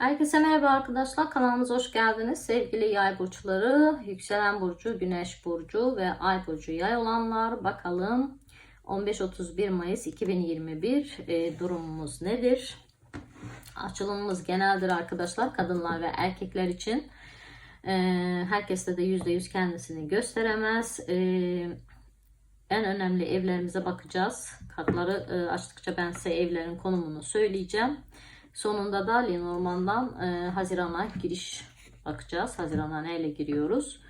Herkese merhaba arkadaşlar. Kanalımıza hoş geldiniz. Sevgili yay burçları, yükselen burcu, güneş burcu ve ay burcu yay olanlar. Bakalım 15-31 Mayıs 2021 e, durumumuz nedir? Açılımımız geneldir arkadaşlar. Kadınlar ve erkekler için. E, herkeste de %100 kendisini gösteremez. E, en önemli evlerimize bakacağız. Kartları e, açtıkça ben size evlerin konumunu söyleyeceğim. Sonunda da Lenormand'dan e, Haziran'a giriş bakacağız. Haziran'a neyle giriyoruz?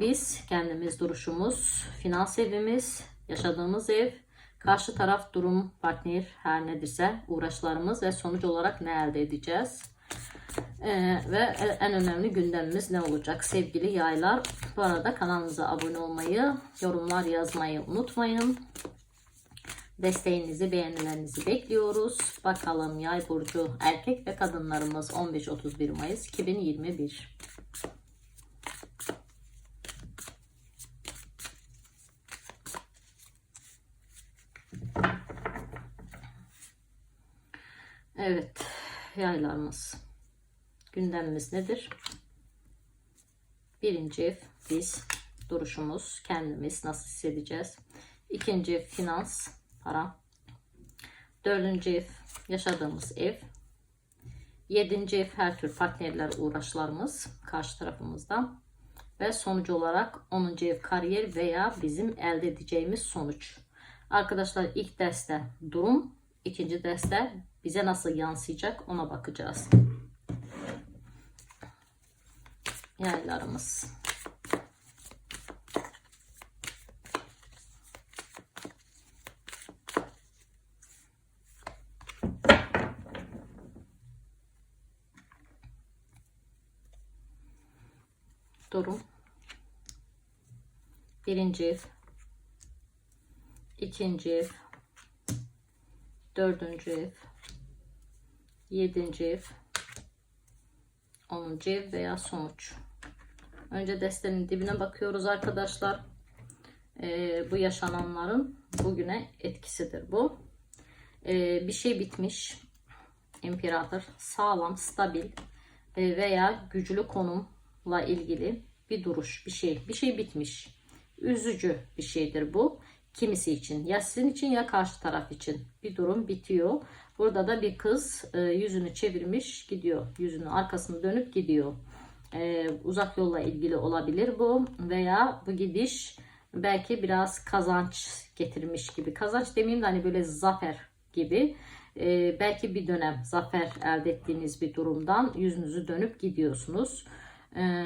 Biz kendimiz duruşumuz, finans evimiz, yaşadığımız ev, karşı taraf durum, partner her nedirse uğraşlarımız ve sonuç olarak ne elde edeceğiz? Ee, ve en önemli gündemimiz ne olacak sevgili yaylar? Bu arada kanalımıza abone olmayı, yorumlar yazmayı unutmayın. Desteğinizi, beğenilerinizi bekliyoruz. Bakalım yay burcu erkek ve kadınlarımız 15-31 Mayıs 2021. Evet, yaylarımız. Gündemimiz nedir? Birinci ev biz, duruşumuz, kendimiz nasıl hissedeceğiz? İkinci finans, para. Dördüncü ev yaşadığımız ev. Yedinci ev her tür partnerler uğraşlarımız karşı tarafımızdan. Ve sonuç olarak 10. ev kariyer veya bizim elde edeceğimiz sonuç. Arkadaşlar ilk derste durum, ikinci derste bize nasıl yansıyacak ona bakacağız. Yaylarımız. Durum. Birinci ev. ikinci ev. Dördüncü ev. Yedinci ev. Onuncu ev veya sonuç. Önce destenin dibine bakıyoruz arkadaşlar. Ee, bu yaşananların bugüne etkisidir bu. Ee, bir şey bitmiş. İmparator sağlam, stabil e, veya güçlü konumla ilgili bir duruş, bir şey, bir şey bitmiş. Üzücü bir şeydir bu. Kimisi için, ya sizin için ya karşı taraf için bir durum bitiyor. Burada da bir kız e, yüzünü çevirmiş gidiyor. Yüzünü arkasını dönüp gidiyor. E, uzak yolla ilgili olabilir bu veya bu gidiş belki biraz kazanç getirmiş gibi. Kazanç demeyeyim de hani böyle zafer gibi. E, belki bir dönem zafer elde ettiğiniz bir durumdan yüzünüzü dönüp gidiyorsunuz. E,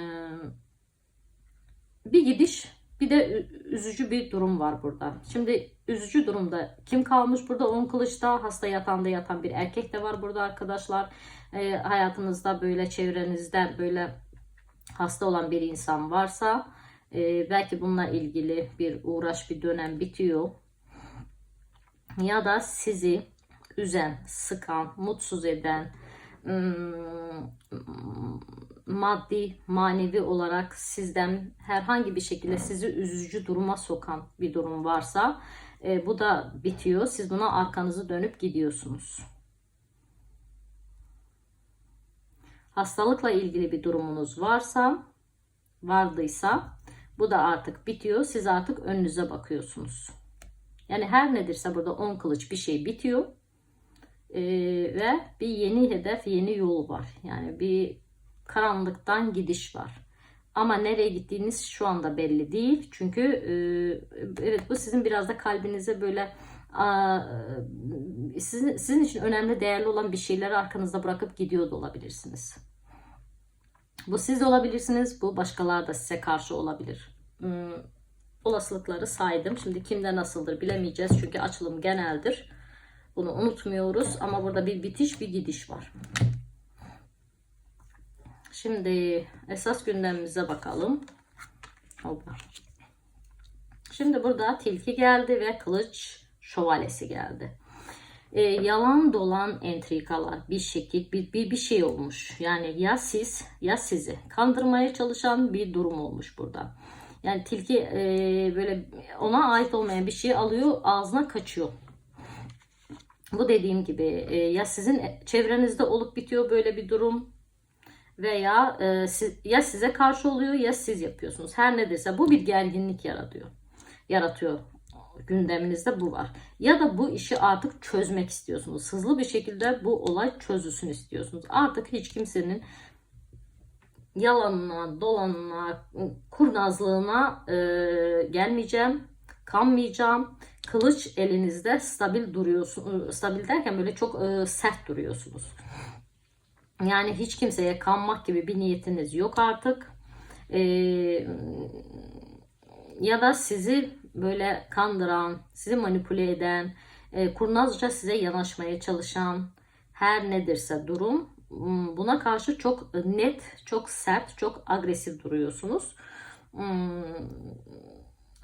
bir gidiş bir de üzücü bir durum var burada. Şimdi üzücü durumda kim kalmış burada? On kılıçta hasta yatağında yatan bir erkek de var burada arkadaşlar. E, hayatınızda böyle çevrenizde böyle hasta olan bir insan varsa e, belki bununla ilgili bir uğraş bir dönem bitiyor. Ya da sizi üzen, sıkan, mutsuz eden, maddi, manevi olarak sizden herhangi bir şekilde sizi üzücü duruma sokan bir durum varsa e, bu da bitiyor. Siz buna arkanızı dönüp gidiyorsunuz. Hastalıkla ilgili bir durumunuz varsa, vardıysa bu da artık bitiyor. Siz artık önünüze bakıyorsunuz. Yani her nedirse burada 10 kılıç bir şey bitiyor. Ee, ve bir yeni hedef, yeni yol var. Yani bir karanlıktan gidiş var. Ama nereye gittiğiniz şu anda belli değil. Çünkü e, evet bu sizin biraz da kalbinize böyle a, sizin, sizin için önemli, değerli olan bir şeyleri arkanızda bırakıp gidiyor da olabilirsiniz. Bu siz olabilirsiniz. Bu başkalar da size karşı olabilir. Hmm, olasılıkları saydım. Şimdi kimde nasıldır bilemeyeceğiz. Çünkü açılım geneldir. Bunu unutmuyoruz. Ama burada bir bitiş bir gidiş var. Şimdi esas gündemimize bakalım. Hoppa. Şimdi burada tilki geldi ve kılıç şövalyesi geldi. Ee, yalan dolan entrikalar bir şekil bir, bir, bir şey olmuş. Yani ya siz ya sizi kandırmaya çalışan bir durum olmuş burada. Yani tilki e, böyle ona ait olmayan bir şey alıyor ağzına kaçıyor. Bu dediğim gibi e, ya sizin çevrenizde olup bitiyor böyle bir durum veya e, siz, ya size karşı oluyor ya siz yapıyorsunuz. Her nedirse bu bir gerginlik yaratıyor. Yaratıyor. Gündeminizde bu var. Ya da bu işi artık çözmek istiyorsunuz. Hızlı bir şekilde bu olay çözülsün istiyorsunuz. Artık hiç kimsenin yalanına, dolanına, kurnazlığına e, gelmeyeceğim, kanmayacağım. Kılıç elinizde stabil duruyorsun. Stabil derken böyle çok e, sert duruyorsunuz. Yani hiç kimseye kanmak gibi bir niyetiniz yok artık. E, ya da sizi böyle kandıran, sizi manipüle eden, e, kurnazca size yanaşmaya çalışan her nedirse durum Hmm, buna karşı çok net, çok sert, çok agresif duruyorsunuz.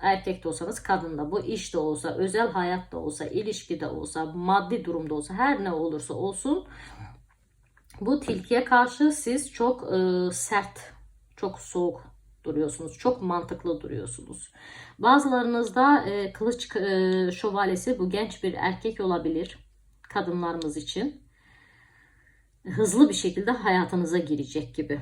Erkek de olsanız kadın da bu işte olsa, özel hayatta olsa, ilişkide olsa, maddi durumda olsa her ne olursa olsun bu tilkiye karşı siz çok e, sert, çok soğuk duruyorsunuz. Çok mantıklı duruyorsunuz. Bazılarınızda e, kılıç e, şövalyesi bu genç bir erkek olabilir kadınlarımız için hızlı bir şekilde hayatınıza girecek gibi.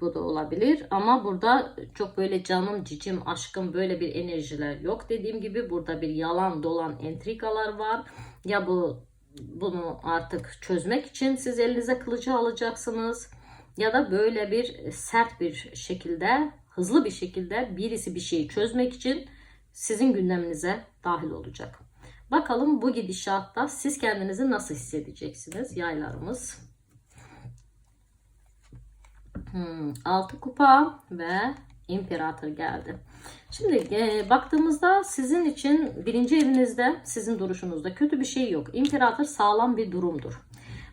Bu da olabilir ama burada çok böyle canım, cicim, aşkım böyle bir enerjiler yok. Dediğim gibi burada bir yalan dolan entrikalar var. Ya bu bunu artık çözmek için siz elinize kılıcı alacaksınız ya da böyle bir sert bir şekilde, hızlı bir şekilde birisi bir şeyi çözmek için sizin gündeminize dahil olacak. Bakalım bu gidişatta siz kendinizi nasıl hissedeceksiniz yaylarımız? Hmm, 6 kupa ve imparator geldi. Şimdi e, baktığımızda sizin için birinci evinizde sizin duruşunuzda kötü bir şey yok. İmparator sağlam bir durumdur.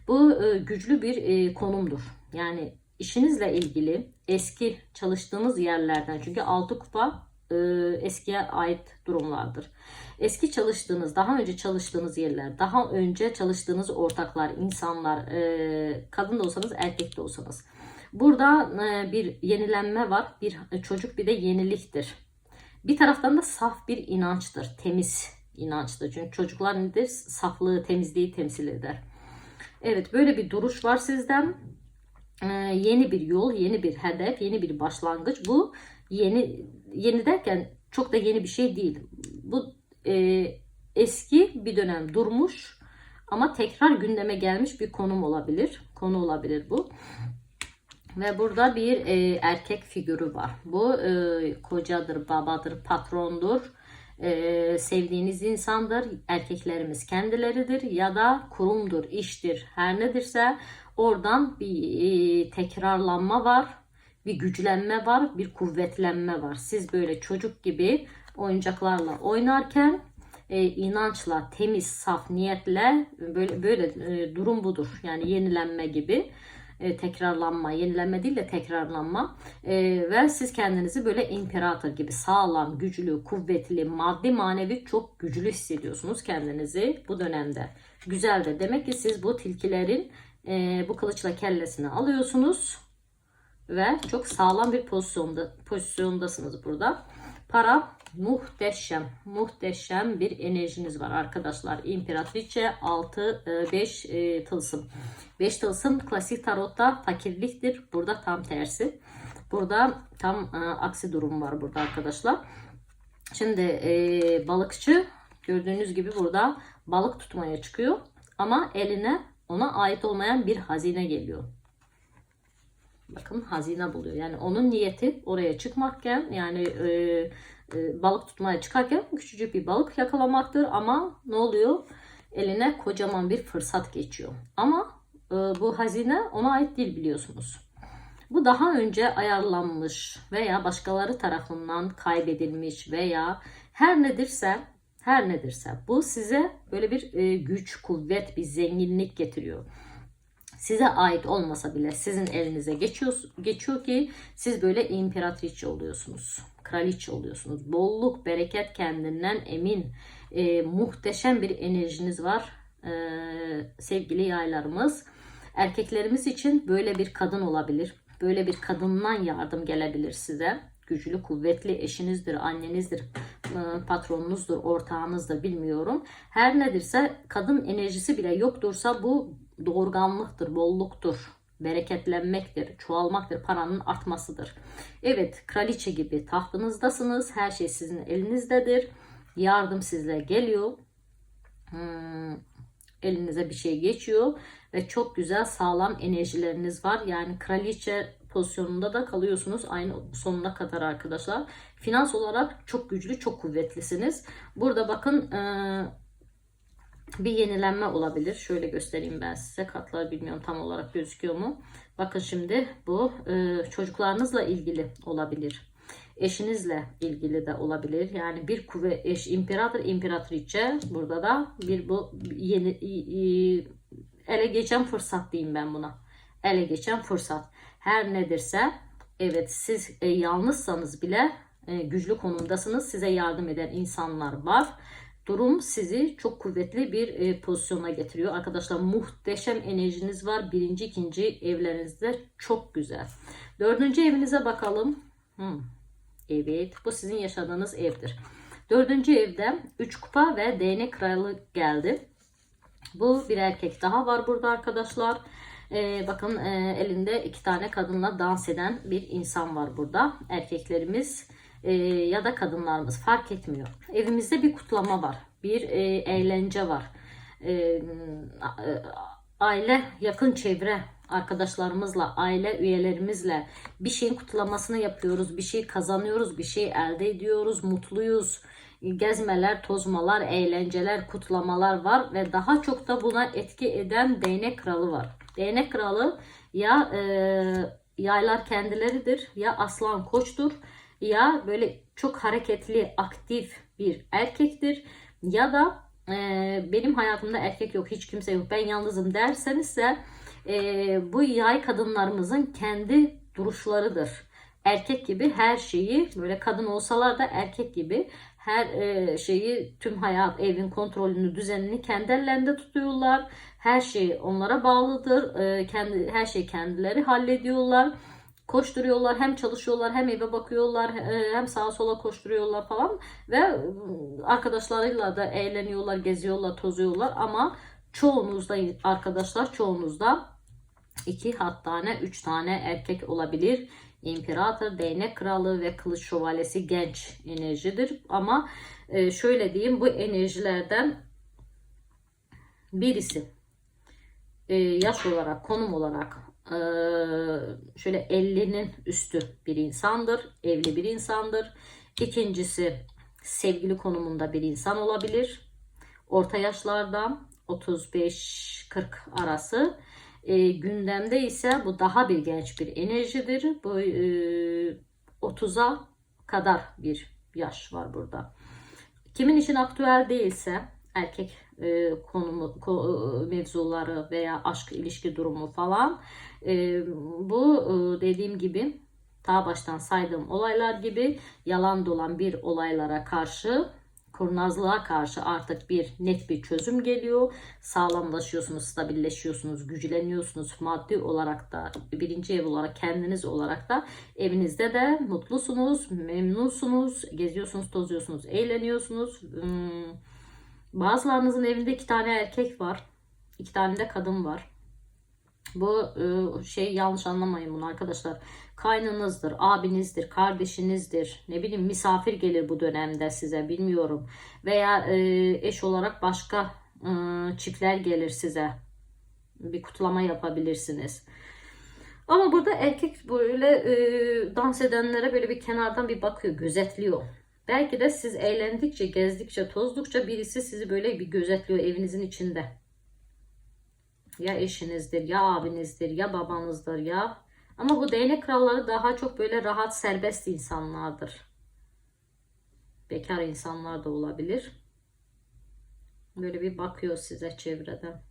Bu e, güçlü bir e, konumdur. Yani işinizle ilgili eski çalıştığınız yerlerden çünkü 6 kupa e, eskiye ait durumlardır. Eski çalıştığınız, daha önce çalıştığınız yerler, daha önce çalıştığınız ortaklar, insanlar, e, kadın da olsanız, erkek de olsanız. Burada e, bir yenilenme var. Bir çocuk bir de yeniliktir. Bir taraftan da saf bir inançtır. Temiz inançtır. Çünkü çocuklar nedir? Saflığı, temizliği temsil eder. Evet böyle bir duruş var sizden. Ee, yeni bir yol, yeni bir hedef, yeni bir başlangıç. Bu yeni yeni derken çok da yeni bir şey değil. Bu e, eski bir dönem durmuş ama tekrar gündeme gelmiş bir konum olabilir. Konu olabilir bu. Ve burada bir e, erkek figürü var. Bu e, kocadır, babadır, patrondur. E, sevdiğiniz insandır. Erkeklerimiz kendileridir ya da kurumdur, iştir. Her nedirse oradan bir e, tekrarlanma var. Bir güçlenme var, bir kuvvetlenme var. Siz böyle çocuk gibi oyuncaklarla oynarken e, inançla, temiz, saf niyetle böyle böyle e, durum budur. Yani yenilenme gibi e, tekrarlanma, yenilenme değil de tekrarlanma e, ve siz kendinizi böyle imparator gibi sağlam, güçlü, kuvvetli, maddi manevi çok güçlü hissediyorsunuz kendinizi bu dönemde. Güzel de demek ki siz bu tilkilerin e, bu kılıçla kellesini alıyorsunuz ve çok sağlam bir pozisyonda pozisyondasınız burada. Para muhteşem, muhteşem bir enerjiniz var arkadaşlar. İmparatriçe 6 5 e, tılsım. 5 tılsım klasik tarotta fakirliktir. Burada tam tersi. Burada tam e, aksi durum var burada arkadaşlar. Şimdi e, balıkçı gördüğünüz gibi burada balık tutmaya çıkıyor. Ama eline ona ait olmayan bir hazine geliyor. Bakın hazine buluyor. Yani onun niyeti oraya çıkmakken yani e, e, balık tutmaya çıkarken küçücük bir balık yakalamaktır. Ama ne oluyor? Eline kocaman bir fırsat geçiyor. Ama e, bu hazine ona ait değil biliyorsunuz. Bu daha önce ayarlanmış veya başkaları tarafından kaybedilmiş veya her nedirse her nedirse bu size böyle bir e, güç, kuvvet, bir zenginlik getiriyor size ait olmasa bile sizin elinize geçiyor, geçiyor ki siz böyle imparatriçe oluyorsunuz. Kraliçe oluyorsunuz. Bolluk, bereket kendinden emin. E, muhteşem bir enerjiniz var e, sevgili yaylarımız. Erkeklerimiz için böyle bir kadın olabilir. Böyle bir kadından yardım gelebilir size. güçlü, kuvvetli eşinizdir, annenizdir, e, patronunuzdur, ortağınızdır bilmiyorum. Her nedirse kadın enerjisi bile yoktursa bu doğurganlıktır, bolluktur, bereketlenmektir, çoğalmaktır, paranın artmasıdır. Evet, kraliçe gibi tahtınızdasınız, her şey sizin elinizdedir. Yardım sizle geliyor. Hmm, elinize bir şey geçiyor ve çok güzel sağlam enerjileriniz var. Yani kraliçe pozisyonunda da kalıyorsunuz aynı sonuna kadar arkadaşlar. Finans olarak çok güçlü, çok kuvvetlisiniz. Burada bakın e, bir yenilenme olabilir. Şöyle göstereyim ben size. Katlar bilmiyorum tam olarak gözüküyor mu? Bakın şimdi bu e, çocuklarınızla ilgili olabilir. Eşinizle ilgili de olabilir. Yani bir kuvvet eş imparator imparatriçe burada da bir bu yeni ele geçen fırsat diyeyim ben buna. Ele geçen fırsat. Her nedirse evet siz e, yalnızsanız bile e, güçlü konumdasınız. Size yardım eden insanlar var durum sizi çok kuvvetli bir e, pozisyona getiriyor. Arkadaşlar muhteşem enerjiniz var. Birinci, ikinci evlerinizde çok güzel. Dördüncü evinize bakalım. Hmm. Evet bu sizin yaşadığınız evdir. Dördüncü evde 3 kupa ve değnek kralı geldi. Bu bir erkek daha var burada arkadaşlar. Ee, bakın e, elinde iki tane kadınla dans eden bir insan var burada. Erkeklerimiz e, ya da kadınlarımız fark etmiyor. Evimizde bir kutlama var. Bir e, eğlence var. E, aile, yakın çevre arkadaşlarımızla, aile üyelerimizle bir şeyin kutlamasını yapıyoruz. Bir şey kazanıyoruz, bir şey elde ediyoruz, mutluyuz. Gezmeler, tozmalar, eğlenceler, kutlamalar var ve daha çok da buna etki eden değnek kralı var. Değnek kralı ya e, yaylar kendileridir ya aslan koçtur ya böyle çok hareketli, aktif bir erkektir ya da e, benim hayatımda erkek yok, hiç kimse yok, ben yalnızım derseniz de e, bu yay kadınlarımızın kendi duruşlarıdır. Erkek gibi her şeyi böyle kadın olsalar da erkek gibi her e, şeyi tüm hayat evin kontrolünü düzenini kendi ellerinde tutuyorlar. Her şey onlara bağlıdır. E, kendi her şey kendileri hallediyorlar koşturuyorlar hem çalışıyorlar hem eve bakıyorlar e, hem sağa sola koşturuyorlar falan ve ıı, arkadaşlarıyla da eğleniyorlar geziyorlar tozuyorlar ama çoğunuzda arkadaşlar çoğunuzda iki hatta ne üç tane erkek olabilir. İmparator, değnek kralı ve kılıç şövalyesi genç enerjidir. Ama e, şöyle diyeyim bu enerjilerden birisi e, yaş olarak, konum olarak şöyle 50'nin üstü bir insandır. Evli bir insandır. İkincisi sevgili konumunda bir insan olabilir. Orta yaşlarda 35-40 arası. E, gündemde ise bu daha bir genç bir enerjidir. Bu e, 30'a kadar bir yaş var burada. Kimin için aktüel değilse erkek e, konumu ko, e, mevzuları veya aşk ilişki durumu falan e, bu e, dediğim gibi ta baştan saydığım olaylar gibi yalan dolan bir olaylara karşı kurnazlığa karşı artık bir net bir çözüm geliyor. Sağlamlaşıyorsunuz, stabilleşiyorsunuz, güçleniyorsunuz. Maddi olarak da birinci ev olarak kendiniz olarak da evinizde de mutlusunuz, memnunsunuz, geziyorsunuz, tozuyorsunuz, eğleniyorsunuz. Hmm Bazılarınızın evinde iki tane erkek var. iki tane de kadın var. Bu e, şey yanlış anlamayın bunu arkadaşlar. Kaynınızdır, abinizdir, kardeşinizdir. Ne bileyim misafir gelir bu dönemde size bilmiyorum. Veya e, eş olarak başka e, çiftler gelir size. Bir kutlama yapabilirsiniz. Ama burada erkek böyle dans edenlere böyle bir kenardan bir bakıyor, gözetliyor. Belki de siz eğlendikçe, gezdikçe, tozdukça birisi sizi böyle bir gözetliyor evinizin içinde. Ya eşinizdir, ya abinizdir, ya babanızdır, ya... Ama bu değnek kralları daha çok böyle rahat, serbest insanlardır. Bekar insanlar da olabilir. Böyle bir bakıyor size çevreden.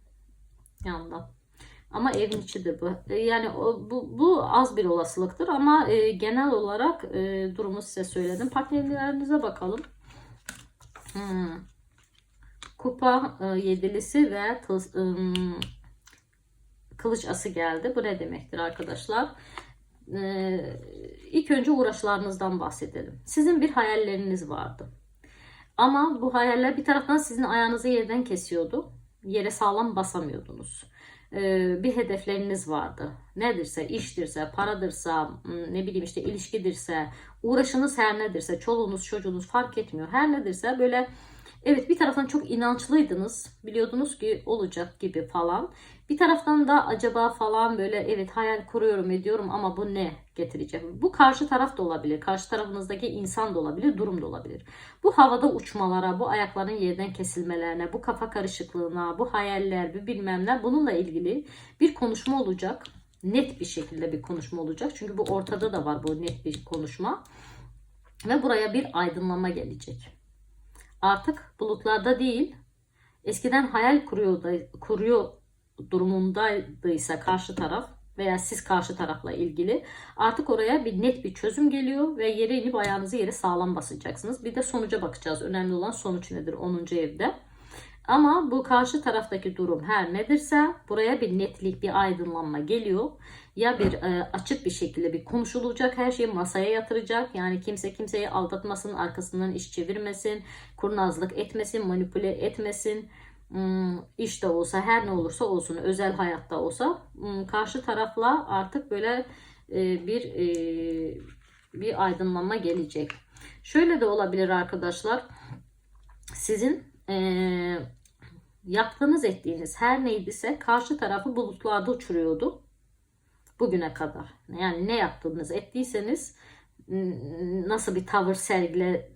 Yandan. Ama evin içidir bu. E, yani bu, bu az bir olasılıktır ama e, genel olarak e, durumu size söyledim. Partnerlerinize bakalım. Hmm. Kupa e, yedilisi ve tız, e, kılıç ası geldi. Bu ne demektir arkadaşlar? Ee, ilk önce uğraşlarınızdan bahsedelim. Sizin bir hayalleriniz vardı. Ama bu hayaller bir taraftan sizin ayağınızı yerden kesiyordu. Yere sağlam basamıyordunuz. Ee, bir hedefleriniz vardı. Nedirse, iştirse, paradırsa, ne bileyim işte ilişkidirse, uğraşınız her nedirse, çoluğunuz, çocuğunuz fark etmiyor. Her nedirse böyle evet bir taraftan çok inançlıydınız. Biliyordunuz ki olacak gibi falan. Bir taraftan da acaba falan böyle evet hayal kuruyorum ediyorum ama bu ne getirecek? Bu karşı taraf da olabilir. Karşı tarafınızdaki insan da olabilir, durum da olabilir. Bu havada uçmalara, bu ayakların yerden kesilmelerine, bu kafa karışıklığına, bu hayaller, bu bilmem ne bununla ilgili bir konuşma olacak. Net bir şekilde bir konuşma olacak. Çünkü bu ortada da var bu net bir konuşma. Ve buraya bir aydınlama gelecek. Artık bulutlarda değil, eskiden hayal kuruyor kuruyor durumundaysa karşı taraf veya siz karşı tarafla ilgili artık oraya bir net bir çözüm geliyor ve yere inip ayağınızı yere sağlam basacaksınız. Bir de sonuca bakacağız. Önemli olan sonuç nedir 10. evde. Ama bu karşı taraftaki durum her nedirse buraya bir netlik, bir aydınlanma geliyor. Ya bir e, açık bir şekilde bir konuşulacak, her şeyi masaya yatıracak. Yani kimse kimseyi aldatmasın, arkasından iş çevirmesin, kurnazlık etmesin, manipüle etmesin Hmm, işte olsa her ne olursa olsun özel hayatta olsa hmm, karşı tarafla artık böyle e, bir e, bir aydınlanma gelecek. Şöyle de olabilir arkadaşlar. Sizin e, yaptığınız ettiğiniz her neydiyse karşı tarafı bulutlarda uçuruyordu. Bugüne kadar. Yani ne yaptığınız ettiyseniz nasıl bir tavır sergile,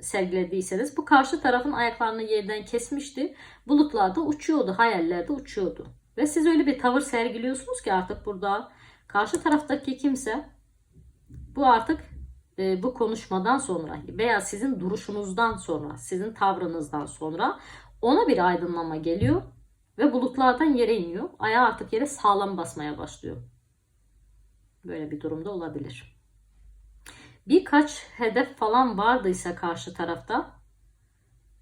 sergilediyseniz bu karşı tarafın ayaklarını yerden kesmişti. Bulutlarda uçuyordu, hayallerde uçuyordu. Ve siz öyle bir tavır sergiliyorsunuz ki artık burada karşı taraftaki kimse bu artık e, bu konuşmadan sonra veya sizin duruşunuzdan sonra, sizin tavrınızdan sonra ona bir aydınlama geliyor ve bulutlardan yere iniyor. Ayağı artık yere sağlam basmaya başlıyor. Böyle bir durumda olabilir birkaç hedef falan vardıysa karşı tarafta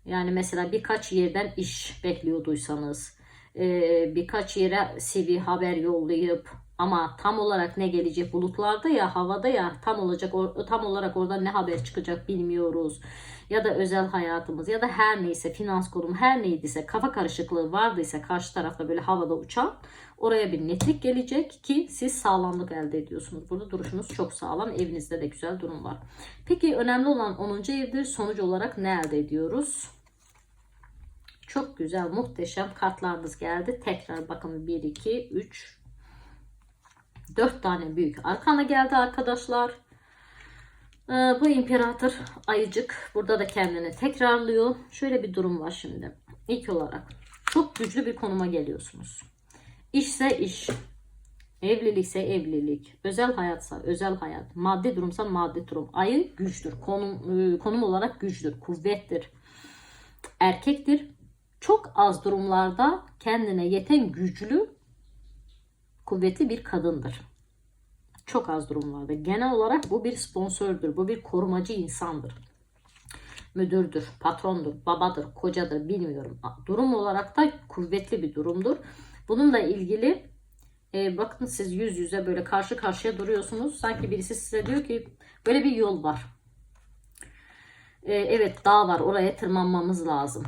yani mesela birkaç yerden iş bekliyorduysanız birkaç yere CV haber yollayıp ama tam olarak ne gelecek bulutlarda ya havada ya tam olacak tam olarak orada ne haber çıkacak bilmiyoruz. Ya da özel hayatımız ya da her neyse finans kurum her neydiyse kafa karışıklığı vardıysa karşı tarafta böyle havada uçan oraya bir netlik gelecek ki siz sağlamlık elde ediyorsunuz. Burada duruşunuz çok sağlam. Evinizde de güzel durum var. Peki önemli olan 10. evdir. Sonuç olarak ne elde ediyoruz? Çok güzel, muhteşem kartlarımız geldi. Tekrar bakın 1, 2, 3, 4 tane büyük arkana geldi arkadaşlar. Ee, bu imparator ayıcık burada da kendini tekrarlıyor. Şöyle bir durum var şimdi. İlk olarak çok güçlü bir konuma geliyorsunuz. İşse iş, evlilikse evlilik, özel hayatsa özel hayat, maddi durumsa maddi durum. Ayı güçtür, konum, e, konum olarak güçtür, kuvvettir, erkektir. Çok az durumlarda kendine yeten güçlü kuvvetli bir kadındır. Çok az durumlarda. Genel olarak bu bir sponsördür. Bu bir korumacı insandır. Müdürdür, patrondur, babadır, kocadır bilmiyorum. Durum olarak da kuvvetli bir durumdur. Bununla ilgili e, bakın siz yüz yüze böyle karşı karşıya duruyorsunuz. Sanki birisi size diyor ki böyle bir yol var. E, evet dağ var oraya tırmanmamız lazım.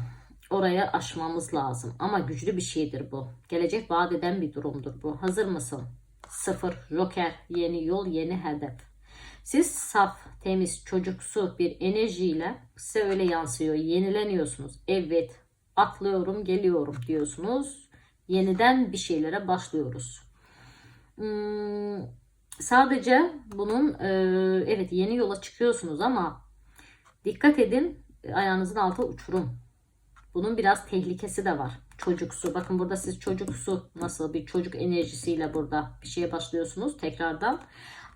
Oraya aşmamız lazım. Ama güçlü bir şeydir bu. Gelecek vaat eden bir durumdur bu. Hazır mısın? Sıfır, joker, yeni yol, yeni hedef. Siz saf, temiz, çocuksu bir enerjiyle size öyle yansıyor. Yenileniyorsunuz. Evet, atlıyorum, geliyorum diyorsunuz. Yeniden bir şeylere başlıyoruz. Hmm, sadece bunun e, evet yeni yola çıkıyorsunuz ama dikkat edin ayağınızın altı uçurum. Bunun biraz tehlikesi de var. Çocuksu. Bakın burada siz çocuksu nasıl bir çocuk enerjisiyle burada bir şeye başlıyorsunuz tekrardan.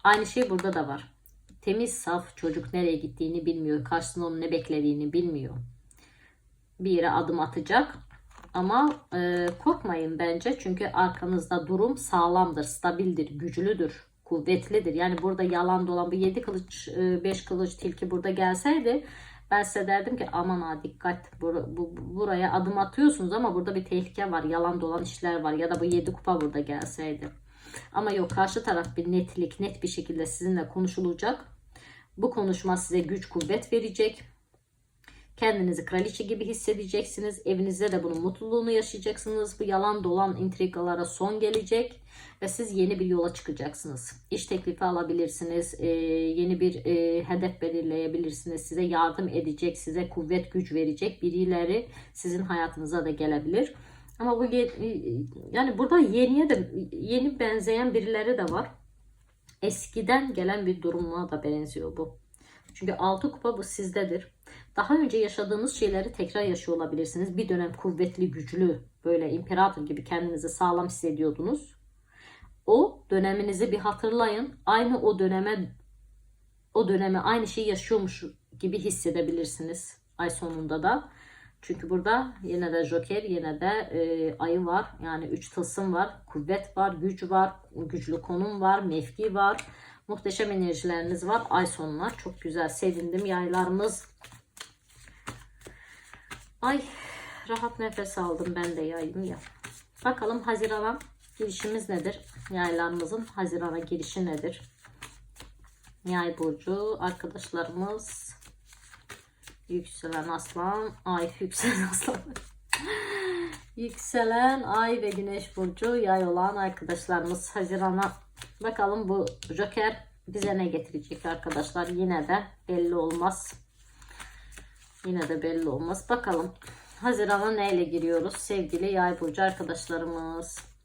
Aynı şey burada da var. Temiz, saf çocuk nereye gittiğini bilmiyor. Karşısında onun ne beklediğini bilmiyor. Bir yere adım atacak. Ama e, korkmayın bence. Çünkü arkanızda durum sağlamdır, stabildir, güçlüdür, kuvvetlidir. Yani burada yalan dolan bu 7 kılıç, 5 kılıç tilki burada gelseydi ben size derdim ki aman ha dikkat bur bu, buraya adım atıyorsunuz ama burada bir tehlike var. Yalan dolan işler var ya da bu 7 kupa burada gelseydi. Ama yok karşı taraf bir netlik, net bir şekilde sizinle konuşulacak. Bu konuşma size güç, kuvvet verecek. Kendinizi kraliçe gibi hissedeceksiniz. Evinizde de bunun mutluluğunu yaşayacaksınız. Bu yalan dolan intrigalara son gelecek ve siz yeni bir yola çıkacaksınız. İş teklifi alabilirsiniz. e, yeni bir e, hedef belirleyebilirsiniz. Size yardım edecek, size kuvvet, güç verecek birileri sizin hayatınıza da gelebilir. Ama bu ye- yani burada yeniye de yeni benzeyen birileri de var. Eskiden gelen bir duruma da benziyor bu. Çünkü altı kupa bu sizdedir. Daha önce yaşadığınız şeyleri tekrar yaşıyor olabilirsiniz. Bir dönem kuvvetli, güçlü, böyle imparator gibi kendinizi sağlam hissediyordunuz. O döneminizi bir hatırlayın. Aynı o döneme o döneme aynı şeyi yaşıyormuş gibi hissedebilirsiniz ay sonunda da. Çünkü burada yine de Joker, yine de e, ayı var. Yani üç tılsım var, kuvvet var, güç var, güçlü konum var, mevki var. Muhteşem enerjileriniz var ay sonuna. Çok güzel, sevindim yaylarımız. Ay rahat nefes aldım ben de yayım ya. Bakalım Haziran'a girişimiz nedir? Yaylarımızın Haziran'a girişi nedir? Yay burcu arkadaşlarımız yükselen aslan, ay yükselen aslan. yükselen ay ve güneş burcu yay olan arkadaşlarımız Haziran'a bakalım bu Joker bize ne getirecek arkadaşlar yine de belli olmaz. Yine de belli olmaz. Bakalım Haziran'a neyle giriyoruz sevgili yay burcu arkadaşlarımız.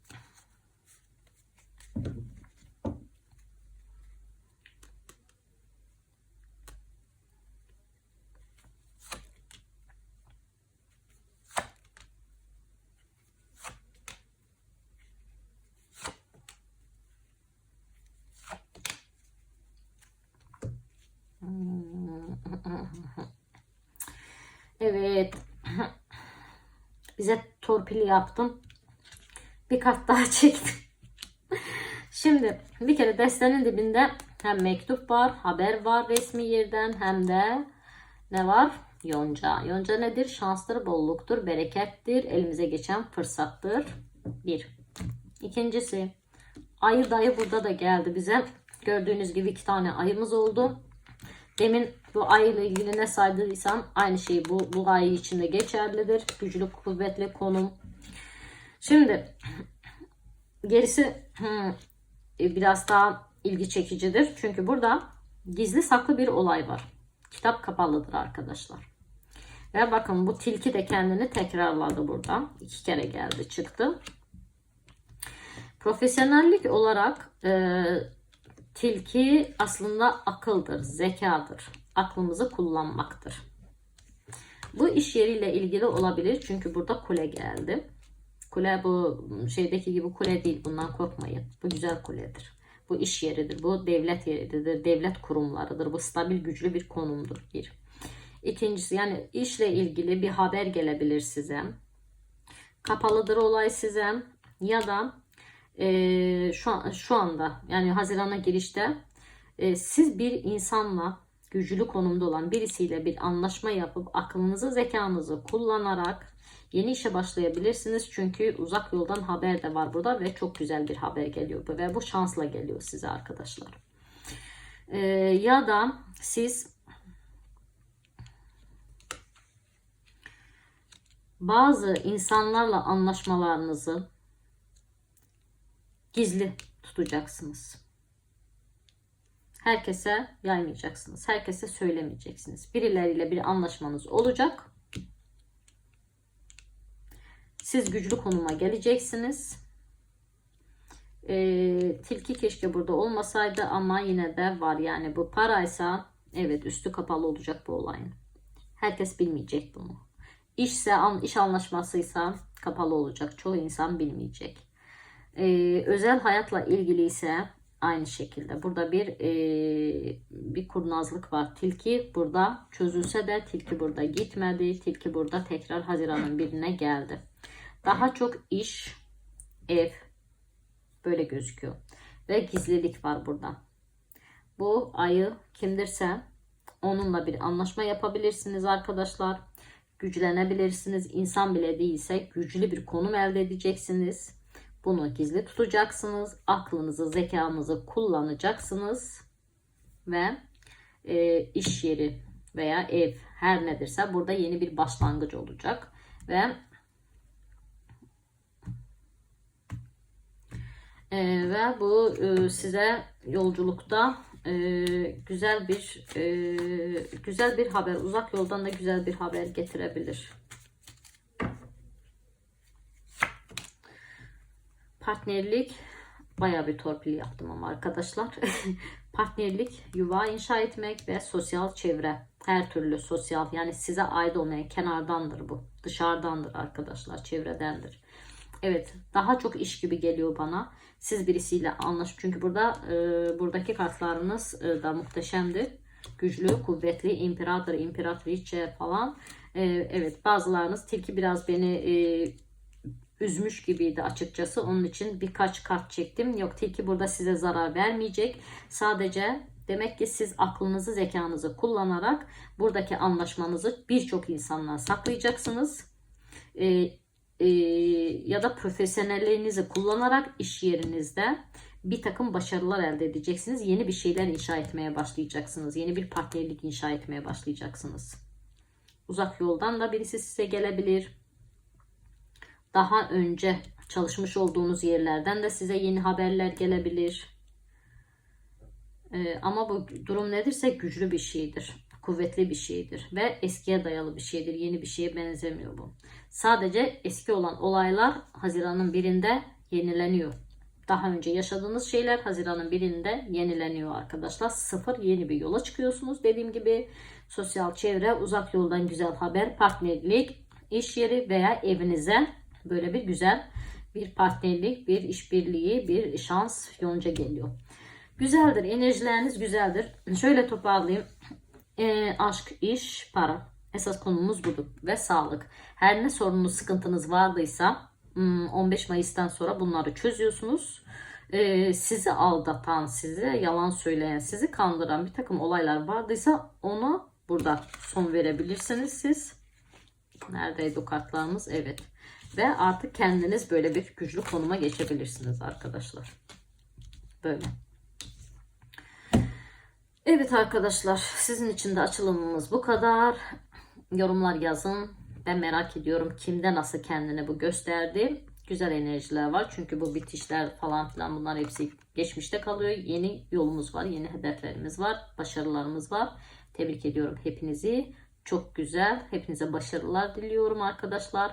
Evet. Bize torpil yaptım. Bir kat daha çektim. Şimdi bir kere destenin dibinde hem mektup var, haber var resmi yerden hem de ne var? Yonca. Yonca nedir? Şanstır, bolluktur, berekettir, elimize geçen fırsattır. Bir. İkincisi, ayı dayı burada da geldi bize. Gördüğünüz gibi iki tane ayımız oldu. Demin bu ay ile ilgili ne saydıysam aynı şey bu, bu ay içinde geçerlidir. Güçlü, kuvvetli konum. Şimdi gerisi hmm, e, biraz daha ilgi çekicidir. Çünkü burada gizli saklı bir olay var. Kitap kapalıdır arkadaşlar. Ve bakın bu tilki de kendini tekrarladı burada. İki kere geldi çıktı. Profesyonellik olarak e, tilki aslında akıldır, zekadır. Aklımızı kullanmaktır. Bu iş yeriyle ilgili olabilir. Çünkü burada kule geldi. Kule bu şeydeki gibi kule değil. Bundan korkmayın. Bu güzel kuledir. Bu iş yeridir. Bu devlet yeridir. Devlet kurumlarıdır. Bu stabil güçlü bir konumdur. Bir. İkincisi yani işle ilgili bir haber gelebilir size. Kapalıdır olay size. Ya da e, şu, şu anda yani Haziran'a girişte e, siz bir insanla güçlü konumda olan birisiyle bir anlaşma yapıp aklınızı zekanızı kullanarak yeni işe başlayabilirsiniz. Çünkü uzak yoldan haber de var burada ve çok güzel bir haber geliyor ve bu şansla geliyor size arkadaşlar. E, ya da siz bazı insanlarla anlaşmalarınızı gizli tutacaksınız. Herkese yaymayacaksınız. Herkese söylemeyeceksiniz. Birileriyle bir anlaşmanız olacak. Siz güçlü konuma geleceksiniz. Ee, tilki keşke burada olmasaydı ama yine de var. Yani bu paraysa evet üstü kapalı olacak bu olayın. Herkes bilmeyecek bunu. İşse iş anlaşmasıysa kapalı olacak. Çoğu insan bilmeyecek. Ee, özel hayatla ilgili ise aynı şekilde. Burada bir e, bir kurnazlık var. Tilki burada çözülse de tilki burada gitmedi. Tilki burada tekrar Haziran'ın birine geldi. Daha çok iş, ev böyle gözüküyor. Ve gizlilik var burada. Bu ayı kimdirse onunla bir anlaşma yapabilirsiniz arkadaşlar. Güçlenebilirsiniz. İnsan bile değilse güçlü bir konum elde edeceksiniz Bunu gizli tutacaksınız. Aklınızı, zekanızı kullanacaksınız. Ve e, iş yeri veya ev her nedirse burada yeni bir başlangıç olacak. Ve e, ve bu e, size yolculukta e, güzel bir e, güzel bir haber uzak yoldan da güzel bir haber getirebilir. Partnerlik baya bir torpil yaptım ama arkadaşlar. Partnerlik, yuva inşa etmek ve sosyal çevre. Her türlü sosyal yani size ait olmayan kenardandır bu. Dışarıdandır arkadaşlar, çevredendir. Evet, daha çok iş gibi geliyor bana. Siz birisiyle anlaş. Çünkü burada e, buradaki kartlarınız e, da muhteşemdir. Güçlü, kuvvetli, imparator, imparatoriçe falan. E, evet, bazılarınız tilki biraz beni e, üzmüş gibiydi açıkçası. Onun için birkaç kart çektim. Yok tilki burada size zarar vermeyecek. Sadece demek ki siz aklınızı, zekanızı kullanarak buradaki anlaşmanızı birçok insandan saklayacaksınız. Ee, e, ya da profesyonelliğinizi kullanarak iş yerinizde bir takım başarılar elde edeceksiniz. Yeni bir şeyler inşa etmeye başlayacaksınız. Yeni bir partnerlik inşa etmeye başlayacaksınız. Uzak yoldan da birisi size gelebilir daha önce çalışmış olduğunuz yerlerden de size yeni haberler gelebilir. Ee, ama bu durum nedirse güçlü bir şeydir. Kuvvetli bir şeydir. Ve eskiye dayalı bir şeydir. Yeni bir şeye benzemiyor bu. Sadece eski olan olaylar Haziran'ın birinde yenileniyor. Daha önce yaşadığınız şeyler Haziran'ın birinde yenileniyor arkadaşlar. Sıfır yeni bir yola çıkıyorsunuz. Dediğim gibi sosyal çevre, uzak yoldan güzel haber, partnerlik, iş yeri veya evinize Böyle bir güzel bir partnerlik, bir işbirliği, bir şans yonca geliyor. Güzeldir. Enerjileriniz güzeldir. Şöyle toparlayayım. E, aşk, iş, para. Esas konumuz budur. Ve sağlık. Her ne sorununuz, sıkıntınız vardıysa 15 hmm, Mayıs'tan sonra bunları çözüyorsunuz. Ee, sizi aldatan, size yalan söyleyen, sizi kandıran bir takım olaylar vardıysa ona burada son verebilirsiniz siz. Neredeydi o kartlarımız? Evet. Ve artık kendiniz böyle bir güçlü konuma geçebilirsiniz arkadaşlar. Böyle. Evet arkadaşlar sizin için de açılımımız bu kadar. Yorumlar yazın. Ben merak ediyorum kimde nasıl kendini bu gösterdi. Güzel enerjiler var. Çünkü bu bitişler falan filan bunlar hepsi geçmişte kalıyor. Yeni yolumuz var. Yeni hedeflerimiz var. Başarılarımız var. Tebrik ediyorum hepinizi. Çok güzel. Hepinize başarılar diliyorum arkadaşlar.